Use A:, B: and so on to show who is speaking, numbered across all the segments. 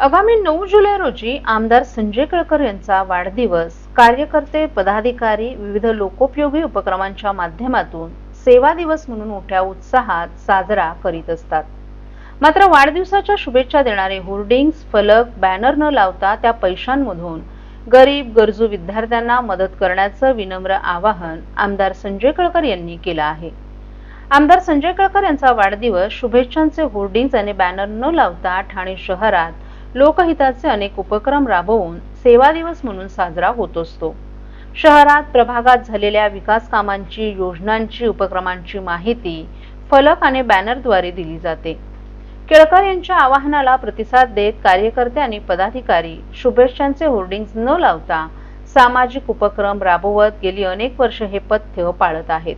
A: आगामी नऊ जुलै रोजी आमदार संजय केळकर यांचा वाढदिवस. कार्यकर्ते पदाधिकारी विविध लोकोपयोगी उपक्रमांच्या माध्यमातून सेवा दिवस म्हणून मोठ्या उत्साहात साजरा करीत असतात. मात्र वाढदिवसाच्या शुभेच्छा देणारे होर्डिंग्स फलक बॅनर न लावता त्या पैशांमधून गरीब गरजू विद्यार्थ्यांना मदत करण्याचं विनम्र आवाहन आमदार संजय केळकर यांनी केलं आहे. आमदार संजय केळकर यांचा वाढदिवस शुभेच्छांचे होर्डिंग्ज आणि बॅनर न लावता ठाणे शहरात लोकहिताचे अनेक उपक्रम राबवून सेवा दिवस म्हणून साजरा होत असतो. शहरात प्रभागात झालेल्या विकास कामांची योजनांची उपक्रमांची माहिती फलक आणि बॅनरद्वारे दिली जाते. केळकर यांच्या आवाहनाला प्रतिसाद देत कार्यकर्ते आणि पदाधिकारी शुभेच्छांचे होर्डिंग्ज न लावता सामाजिक उपक्रम राबवत गेली अनेक वर्ष हे पथ्य पाळत आहेत.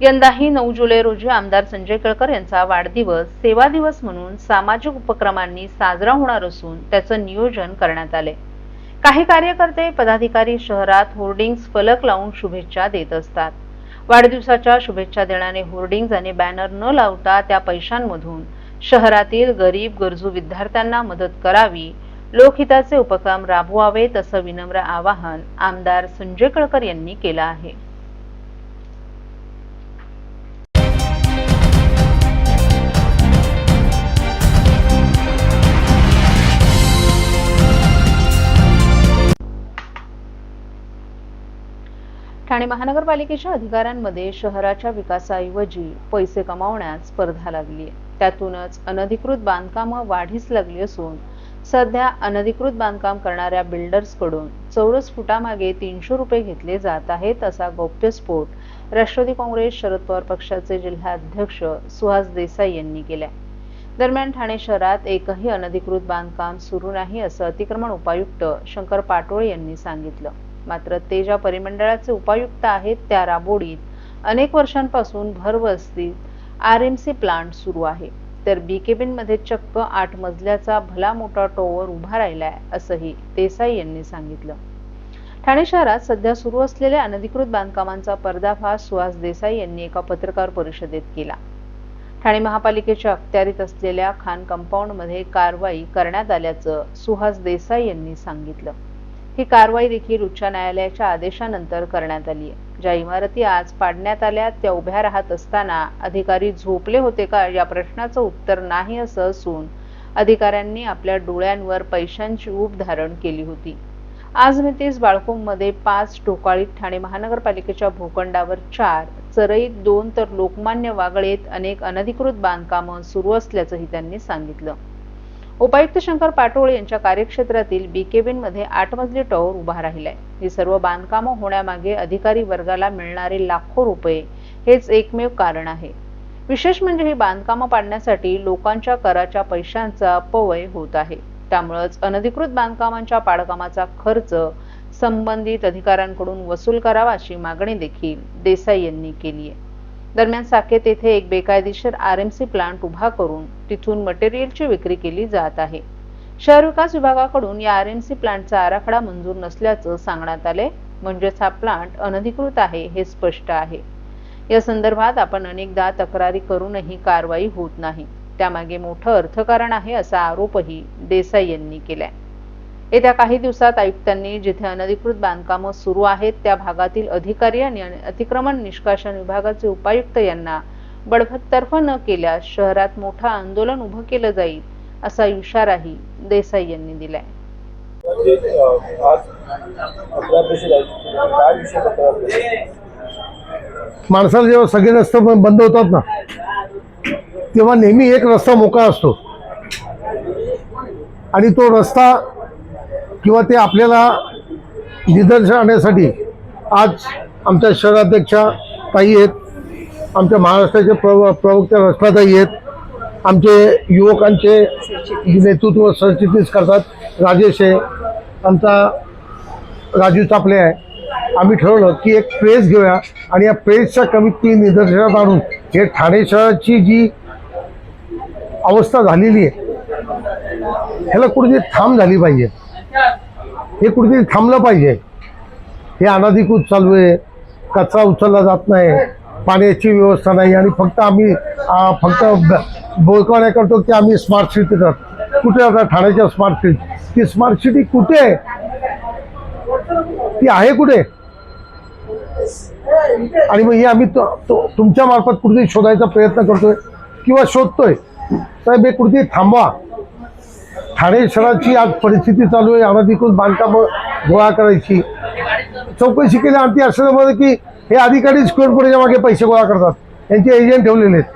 A: यंदाही नऊ जुलै रोजी आमदार संजय केळकर यांचा वाढदिवस सेवा दिवस म्हणून सामाजिक उपक्रमांनी साजरा होणार असून त्याचं नियोजन करण्यात आले काही कार्यकर्ते पदाधिकारी शहरात होर्डिंग्स फलक लावून शुभेच्छा देत असतात. वाढदिवसाच्या शुभेच्छा देणारे होर्डिंग्ज आणि बॅनर न लावता त्या पैशांमधून शहरातील गरीब गरजू विद्यार्थ्यांना मदत करावी लोकहिताचे उपक्रम राबवावेत असं विनम्र आवाहन आमदार संजय केळकर यांनी केलं आहे. ठाणे महानगरपालिकेच्या अधिकाऱ्यांमध्ये शहराच्या विकासाऐवजी पैसे कमावण्यात स्पर्धा लागली आहे. त्यातूनच अनधिकृत बांधकामं वाढीस लागली असून सध्या अनधिकृत बांधकाम करणाऱ्या बिल्डर्सकडून चौरस फुटामागे तीनशे रुपये घेतले जात आहेत असा गौप्यस्फोट राष्ट्रवादी काँग्रेस शरद पवार पक्षाचे जिल्हाध्यक्ष सुहास देसाई यांनी केलाय. दरम्यान ठाणे शहरात एकही अनधिकृत बांधकाम सुरू नाही असं अतिक्रमण उपायुक्त शंकर पाटोळे यांनी सांगितलं. मात्र ते ज्या परिमंडळाचे उपायुक्त आहेत त्या राबोडीत अनेक वर्षांपासून भरवस्तीत आर एम सी प्लांट सुरू आहे. तर बी मध्ये चक्क आठ मजल्याचा भला मोठा टॉवर उभा राहिलाय असंही देसाई यांनी सांगितलं. ठाणे शहरात सध्या सुरू असलेल्या अनधिकृत बांधकामांचा पर्दाफाश सुहास देसाई यांनी एका पत्रकार परिषदेत केला. ठाणे महापालिकेच्या अखत्यारीत असलेल्या खान कंपाऊंडमध्ये कारवाई करण्यात आल्याचं सुहास देसाई यांनी सांगितलं. ही कारवाई देखील उच्च न्यायालयाच्या आदेशानंतर करण्यात आली आहे. ज्या इमारती आज पाडण्यात आल्या त्या उभ्या राहत असताना अधिकारी झोपले होते का या प्रश्नाचं उत्तर नाही असं असून अधिकाऱ्यांनी आपल्या डोळ्यांवर पैशांची ऊब धारण केली होती. आज मितीस बाळकोंमध्ये पाच ढोकाळीत ठाणे महानगरपालिकेच्या भूखंडावर चार चरईत दोन तर लोकमान्य वागळेत अनेक अनधिकृत बांधकामं सुरू असल्याचंही त्यांनी सांगितलं. उपायुक्त शंकर पाटोळे यांच्या कार्यक्षेत्रातील बी केबिनमध्ये आठ मजली टॉवर उभा राहिलाय. ही सर्व बांधकामं होण्यामागे अधिकारी वर्गाला मिळणारे लाखो रुपये हेच एकमेव कारण आहे. विशेष म्हणजे ही बांधकामं पाडण्यासाठी लोकांच्या कराच्या पैशांचा अपव्यय होत आहे. त्यामुळेच अनधिकृत बांधकामांच्या पाडकामाचा खर्च संबंधित अधिकाऱ्यांकडून वसूल करावा अशी मागणी देखील देसाई यांनी केली आहे. दरम्यान साकेत येथे एक बेकायदेशीर आर एम सी प्लांट उभा करून तिथून मटेरियलची विक्री केली जात आहे. शहर विकास विभागाकडून या आर एम सी प्लांटचा आराखडा मंजूर नसल्याचं सांगण्यात आले म्हणजेच हा प्लांट अनधिकृत आहे हे स्पष्ट आहे. या संदर्भात आपण अनेकदा तक्रारी करूनही कारवाई होत नाही. त्यामागे मोठं अर्थकारण आहे असा आरोपही देसाई यांनी केलाय. येत्या काही दिवसात आयुक्तांनी जिथे अनधिकृत बांधकामं सुरू आहेत त्या भागातील अधिकारी आणि अतिक्रमण निष्कासन विभागाचे उपायुक्त यांना बडबडतर्फ न केल्यास शहरात मोठं आंदोलन उभं केलं जाईल असा इशाराही देसाई यांनी दिलाय.
B: माणसाला जेव्हा सगळे रस्ते बंद होतात ना तेव्हा नेहमी एक रस्ता मोकळा असतो. आणि तो रस्ता किंवा ते आपल्याला निदर्शन आणण्यासाठी आज आमच्या शहराध्यक्षा ताई आहेत आमच्या महाराष्ट्राचे प्रव प्रवक्त्या रचनाताई आहेत आमचे युवकांचे नेतृत्व सरचिटणीस करतात. राजेश आहे आमचा राजू चापले आहे. आम्ही ठरवलं की एक प्रेस घेऊया आणि या प्रेसच्या कमीत कमी निदर्शनात आणून हे ठाणे शहराची जी अवस्था झालेली आहे ह्याला कुठेतरी थांब झाली पाहिजे. हे कुठेतरी थांबलं पाहिजे. हे अनाधिकृत चालू आहे. कचरा उचलला जात नाही. पाण्याची व्यवस्था नाही आणि फक्त आम्ही फक्त ब- करतो की आम्ही स्मार्ट सिटी करतो कुठे आता ठाण्याच्या स्मार्ट सिटी ती स्मार्ट सिटी कुठे? आहे ती आहे कुठे? आणि मग हे आम्ही तो- तुमच्या मार्फत कुठेतरी शोधायचा प्रयत्न करतोय किंवा शोधतोय. साहेब हे कुठेतरी थांबवा. ठाणे शहराची आज परिस्थिती चालू आहे. अनधिकृत बांधकाम गोळा करायची. चौकशी केली आणि ती असं की हे अधिकारी स्क्वेअर फुटाच्या मागे पैसे गोळा करतात. त्यांचे एजंट ठेवलेले आहेत.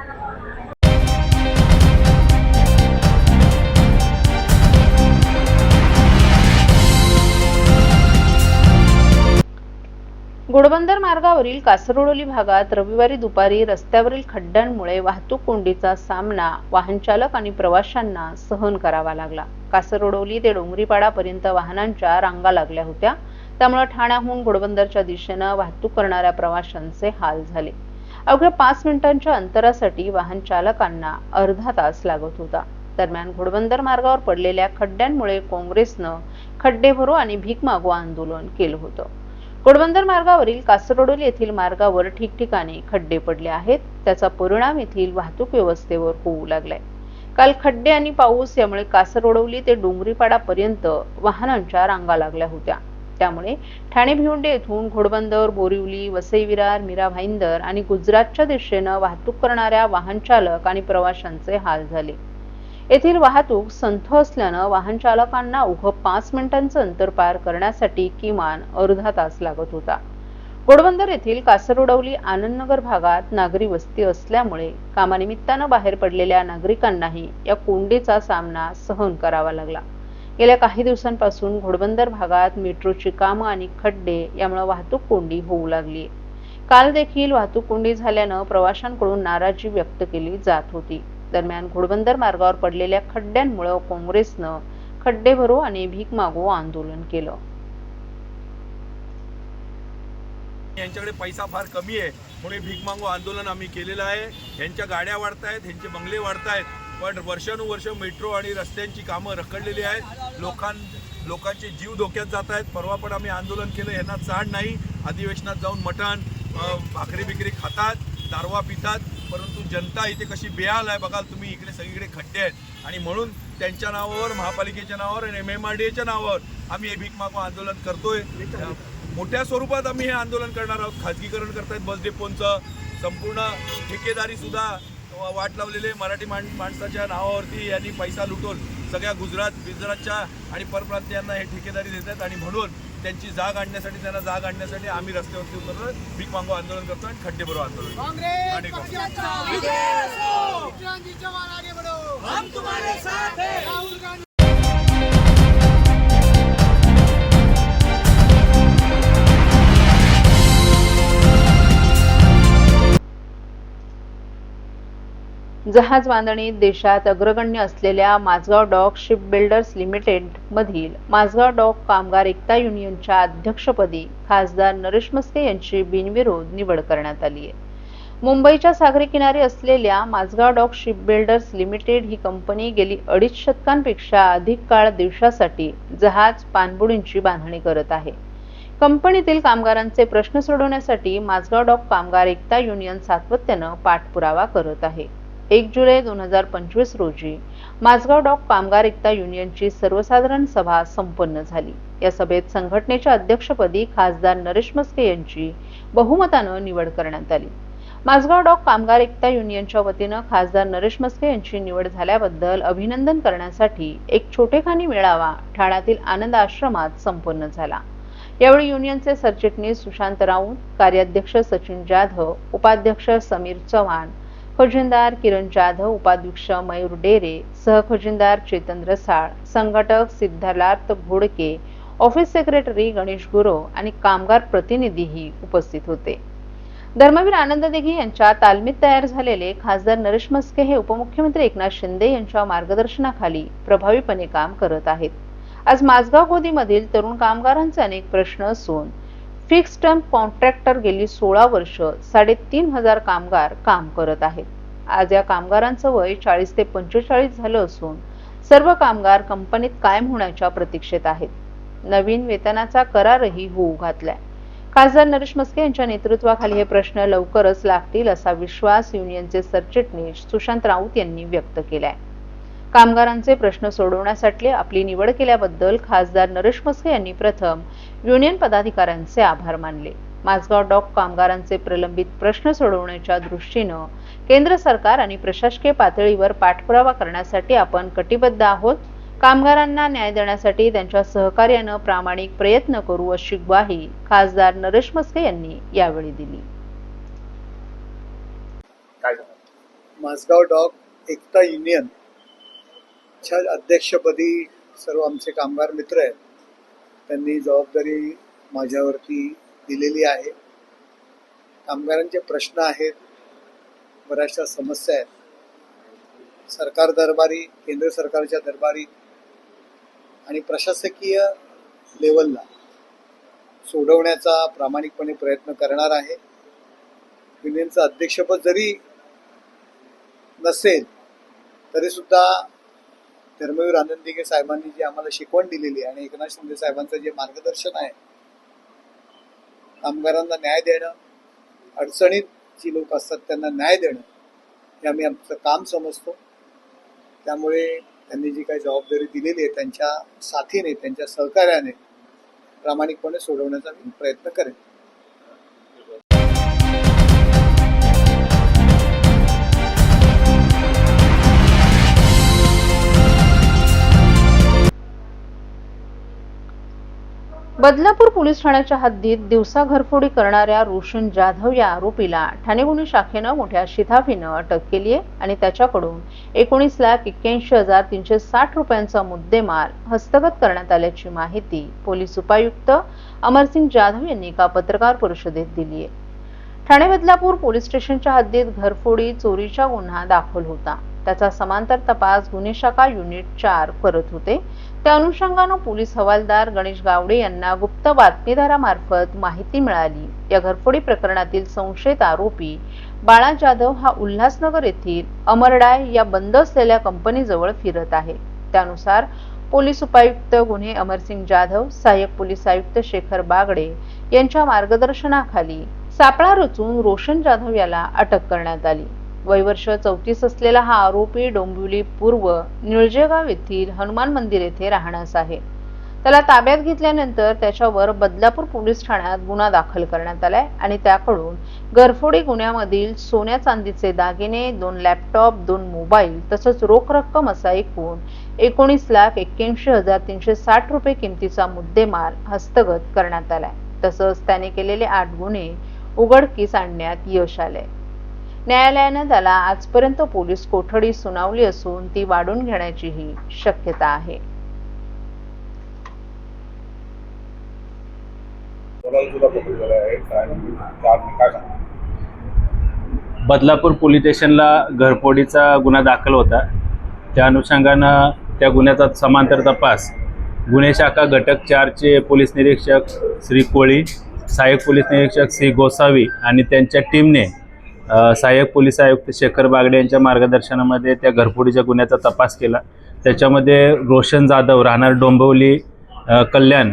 A: घोडबंदर मार्गावरील कासरोडोली भागात रविवारी दुपारी रस्त्यावरील खड्ड्यांमुळे वाहतूक कोंडीचा सामना वाहनचालक आणि प्रवाशांना सहन करावा लागला. कासरोडोली ते डोंगरीपाडापर्यंत वाहनांच्या रांगा लागल्या होत्या. त्यामुळे ठाण्याहून घोडबंदरच्या दिशेनं वाहतूक करणाऱ्या प्रवाशांचे हाल झाले. अवघ्या पाच मिनिटांच्या अंतरासाठी वाहन चालकांना अर्धा तास लागत होता. दरम्यान घोडबंदर मार्गावर पडलेल्या खड्ड्यांमुळे काँग्रेसनं खड्डे भरो आणि भीक मागो आंदोलन केलं होतं. घोडबंदर मार्गावरील कासरडोली येथील मार्गावर ठिकठिकाणी खड्डे पडले आहेत. त्याचा परिणाम येथील वाहतूक व्यवस्थेवर होऊ लागलाय. काल खड्डे आणि पाऊस यामुळे कासरडोली ते डोंगरीपाडापर्यंत वाहनांच्या रांगा लागल्या होत्या. त्यामुळे ठाणे भिवंडे येथून घोडबंदर बोरिवली वसई विरार मीरा भाईंदर आणि गुजरातच्या दिशेनं वाहतूक करणाऱ्या वाहन चालक आणि प्रवाशांचे हाल झाले. येथील वाहतूक संथ असल्यानं वाहन चालकांना उघ पाच मिनिटांचं अंतर पार करण्यासाठी किमान अर्धा तास लागत होता. घोडबंदर येथील कासरोडवली आनंदनगर भागात नागरी वस्ती असल्यामुळे कामानिमित्तानं बाहेर पडलेल्या नागरिकांनाही या कोंडीचा सामना सहन करावा लागला. गेल्या काही दिवसांपासून घोडबंदर भागात मेट्रोची कामं आणि खड्डे यामुळे वाहतूक कोंडी होऊ लागली काल देखील वाहतूक कोंडी झाल्यानं प्रवाशांकडून नाराजी व्यक्त केली जात होती. दरम्यान घोडबंदर मार्गावर पडलेल्या खड्ड्यांमुळे काँग्रेसनं खड्डे भरो आणि भीक मागो आंदोलन केलं.
C: यांच्याकडे पैसा फार कमी आहे म्हणून भीक मागो आंदोलन आम्ही केलेलं आहे. यांच्या गाड्या वाढतायत यांचे बंगले वाढतायत पण वर्षानुवर्ष मेट्रो आणि रस्त्यांची कामं रखडलेली आहेत. लोकां लोकांचे जीव धोक्यात जात आहेत परवा पण आम्ही आंदोलन केलं यांना चाड नाही. अधिवेशनात जाऊन मटण भाकरी बिकरी खातात दारवा पितात. परंतु जनता इथे कशी बेहाल आहे बघाल तुम्ही इकडे सगळीकडे खड्डे आहेत. आणि म्हणून त्यांच्या नावावर महापालिकेच्या नावावर आणि एम एम आर डीएच्या नावावर आम्ही हे भीक मागो आंदोलन करतोय. मोठ्या स्वरूपात आम्ही हे आंदोलन करणार आहोत. खाजगीकरण करतायत बस डेपोंचं. संपूर्ण ठेकेदारी सुद्धा वाट लावलेले मराठी माण माणसाच्या नावावरती यांनी पैसा लुटून सगळ्या गुजरात गुजरातच्या आणि परप्रांतीयांना हे ठेकेदारी देत आहेत आणि म्हणून त्यांची जाग आणण्यासाठी त्यांना जाग आणण्यासाठी आम्ही रस्त्यावरती उतरलो भीक मागो आंदोलन करतो आणि खड्डे भरो आंदोलन आणि
A: जहाज बांधणीत देशात अग्रगण्य असलेल्या Mazagon dock ship builders limited मधील माझगाव डॉक कामगार एकता युनियनच्या अध्यक्षपदी खासदार नरेश मस्के यांची बिनविरोध निवड करण्यात आली आहे. मुंबईच्या सागरी किनारी असलेल्या Mazagon dock ship builders limited ही कंपनी गेली अडीच शतकांपेक्षा अधिक काळ देशासाठी जहाज पाणबुडींची बांधणी करत आहे. कंपनीतील कामगारांचे प्रश्न सोडवण्यासाठी माझगाव डॉक कामगार एकता युनियन सातत्यानं पाठपुरावा करत आहे. एक जुलै दोन हजार पंचवीस रोजी माझगाव डॉक कामगार एकता युनियनची सर्वसाधारण सभा संपन्न झाली. या सभेत संघटनेच्या अध्यक्षपदी खासदार नरेश मस्के यांची बहुमतानं निवड करण्यात आली. माझगाव डॉक कामगार एकता युनियनच्या वतीनं खासदार नरेश मस्के यांची निवड झाल्याबद्दल अभिनंदन करण्यासाठी एक छोटेखानी मेळावा ठाण्यातील आनंद आश्रमात संपन्न झाला. यावेळी युनियनचे सरचिटणीस सुशांत राऊत कार्याध्यक्ष सचिन जाधव उपाध्यक्ष समीर चव्हाण खजिनदार किरण जाधव उपाध्यक्ष मयूर डेरे सहखजिनदार चेतन रसाळ संघटक सिद्धार्थ घोडके ऑफिस सेक्रेटरी गणेश गुरो आणि कामगार प्रतिनिधीही उपस्थित होते. धर्मवीर आनंद दिघे यांच्या तालमीत तयार झालेले खासदार नरेश मस्के हे उपमुख्यमंत्री एकनाथ शिंदे यांच्या मार्गदर्शनाखाली प्रभावीपणे काम करत आहेत. आज माझगाव गोदीमधील तरुण कामगारांचे अनेक प्रश्न असून फिक्स टर्म कॉन्ट्रॅक्टर गेली सोळा वर्ष साडेतीन हजार कामगार काम करत आहेत. आज या कामगारांचं वय चाळीस ते पंचेचाळीस झालं असून सर्व कामगार कंपनीत कायम होण्याच्या प्रतीक्षेत आहेत. नवीन वेतनाचा करारही होऊ घातलाय. खासदार नरेश मस्के यांच्या नेतृत्वाखाली हे प्रश्न लवकरच लागतील असा विश्वास युनियनचे सरचिटणीस सुशांत राऊत यांनी व्यक्त केलाय. कामगारांचे प्रश्न सोडवण्यासाठी आपली निवड केल्याबद्दल खासदार नरेश मस्के यांनी प्रथम युनियन पदाधिकाऱ्यांचे आभार मानले. माझगाव डॉक कामगारांचे प्रलंबित प्रश्न सोडवण्याच्या दृष्टीनं केंद्र सरकार आणि प्रशासकीय पातळीवर पाठपुरावा करण्यासाठी आपण कटिबद्ध आहोत. कामगारांना न्याय देण्यासाठी त्यांच्या सहकार्यानं प्रामाणिक प्रयत्न करू अशी ग्वाही खासदार नरेश मस्के यांनी यावेळी दिली.
D: माझगाव डॉग एकता युनियन च्या अध्यक्षपदी सर्व आमचे कामगार मित्र आहेत. त्यांनी जबाबदारी माझ्यावरती दिलेली आहे. कामगारांचे प्रश्न आहेत. बऱ्याचशा समस्या आहेत. सरकार दरबारी केंद्र सरकारच्या दरबारी आणि प्रशासकीय लेवलला सोडवण्याचा प्रामाणिकपणे प्रयत्न करणार आहे. युनियनचं अध्यक्षपद जरी नसेल तरीसुद्धा सुद्धा धर्मवीर आनंदिके साहेबांनी जी आम्हाला शिकवण दिलेली आहे आणि एकनाथ शिंदे साहेबांचं जे मार्गदर्शन आहे कामगारांना न्याय देणं अडचणीत जी लोक असतात त्यांना न्याय देणं हे आम्ही आमचं काम समजतो. त्यामुळे त्यांनी जी काही जबाबदारी दिलेली आहे त्यांच्या साथीने त्यांच्या सहकार्याने प्रामाणिकपणे सोडवण्याचा मी प्रयत्न करेन.
A: बदलापूर पोलीस ठाण्याच्या हद्दीत दिवसा घरफोडी करणाऱ्या रोशन जाधव या आरोपीला ठाणे गुन्हे शाखेनं मोठ्या शिथाफीनं अटक केली आहे आणि त्याच्याकडून एकोणीस लाख एक्क्याऐंशी हजार तीनशे साठ रुपयांचा मुद्देमाल हस्तगत करण्यात आल्याची माहिती पोलीस उपायुक्त अमरसिंग जाधव यांनी एका पत्रकार परिषदेत दिली आहे ठाणे बदलापूर पोलीस स्टेशनच्या हद्दीत घरफोडी चोरीचा गुन्हा दाखल होता. त्याचा समांतर तपास गुन्हे शाखा युनिट चार करत होते. त्या अनुषंगानं पोलीस हवालदार गणेश गावडे यांना गुप्त बातमीदारामार्फत माहिती मिळाली. या घरफोडी प्रकरणातील संशयित आरोपी बाळा जाधव हा उल्हासनगर येथील अमरडाय या बंद असलेल्या कंपनीजवळ फिरत आहे. त्यानुसार पोलीस उपायुक्त गुन्हे अमरसिंग जाधव सहाय्यक पोलीस आयुक्त शेखर बागडे यांच्या मार्गदर्शनाखाली सापळा रचून रोशन जाधव याला अटक करण्यात आली. वयवर्ष चौतीस असलेला हा आरोपी डोंबिवली पूर्व निळजेगाव येथील हनुमान मंदिर येथे राहण्यास आहे. त्याला ताब्यात घेतल्यानंतर त्याच्यावर बदलापूर पोलीस ठाण्यात गुन्हा दाखल करण्यात आलाय आणि त्याकडून घरफोडी गुन्ह्यामधील सोन्या चांदीचे दागिने दोन लॅपटॉप दोन मोबाईल तसंच रोख रक्कम असा एकूण एकोणीस लाख एक्क्याऐंशी हजार तीनशे साठ रुपये किमतीचा मुद्देमाल हस्तगत करण्यात आलाय. तसंच त्याने केलेले आठ गुन्हे उघडकीस आणण्यात यश आलंय. न्यायालयानं त्याला आजपर्यंत पोलीस कोठडी सुनावली असून ती वाढून घेण्याचीही शक्यता आहे.
E: बदलापूर पोलीस स्टेशनला घरफोडीचा गुन्हा दाखल होता. त्या अनुषंगानं त्या गुन्ह्याचा समांतर तपास गुन्हे शाखा घटक चारचे पोलीस निरीक्षक श्री कोळी सहाय्यक पोलीस निरीक्षक श्री गोसावी आणि त्यांच्या टीमने सहाय्यक पोलीस आयुक्त शेखर बागडे यांच्या मार्गदर्शनामध्ये त्या घरफोडीच्या गुन्ह्याचा तपास केला. त्याच्यामध्ये रोशन जाधव राहणार डोंबिवली कल्याण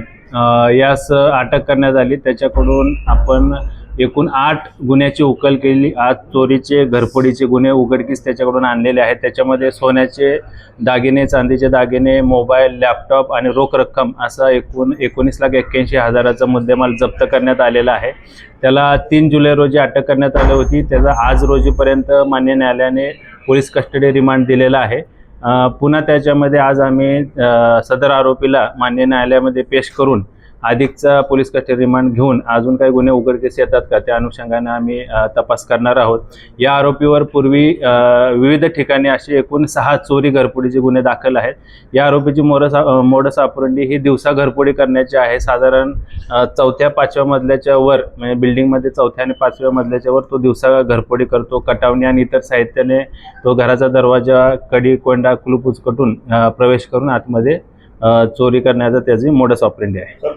E: यास अटक करण्यात आली. त्याच्याकडून आपण एकूण आठ गुन्ह्याची उकल केली. आज चोरीचे घरफोडीचे गुन्हे उघडकीस त्याच्याकडून आणलेले आहेत. त्याच्यामध्ये सोन्याचे दागिने चांदीचे दागिने मोबाईल लॅपटॉप आणि रोख रक्कम असा एकूण एकोणीस लाख एक्क्याऐंशी हजाराचा मुद्देमाल जप्त करण्यात आलेला आहे. त्याला तीन जुलै रोजी अटक करण्यात आली होती. त्याचा आज रोजीपर्यंत मान्य न्यायालयाने पोलीस कस्टडी रिमांड दिलेला आहे. पुन्हा त्याच्यामध्ये आज आम्ही सदर आरोपीला मान्य न्यायालयामध्ये पेश करून अधिकचा पोलीस कस्टडी रिमांड घेऊन अजून काही गुन्हे उघडकीस येतात का? त्या अनुषंगाने आम्ही तपास करणार आहोत. या आरोपीवर पूर्वी विविध ठिकाणी असे एकूण सहा चोरी घरफोडीचे गुन्हे दाखल आहेत. या आरोपीची मोरस मोडस आपरंडी ही दिवसा घरपोडी करण्याची आहे. साधारण चौथ्या पाचव्या मजल्याच्या वर म्हणजे बिल्डिंगमध्ये चौथ्या आणि पाचव्या मजल्याच्या वर तो दिवसा घरपोडी करतो. कटावणी आणि इतर साहित्याने तो घराचा दरवाजा कडी कोंडा कुलूप उचकटून प्रवेश करून आतमध्ये चोरी करण्याचा त्याची मोडस ऑपरेंडी आहे.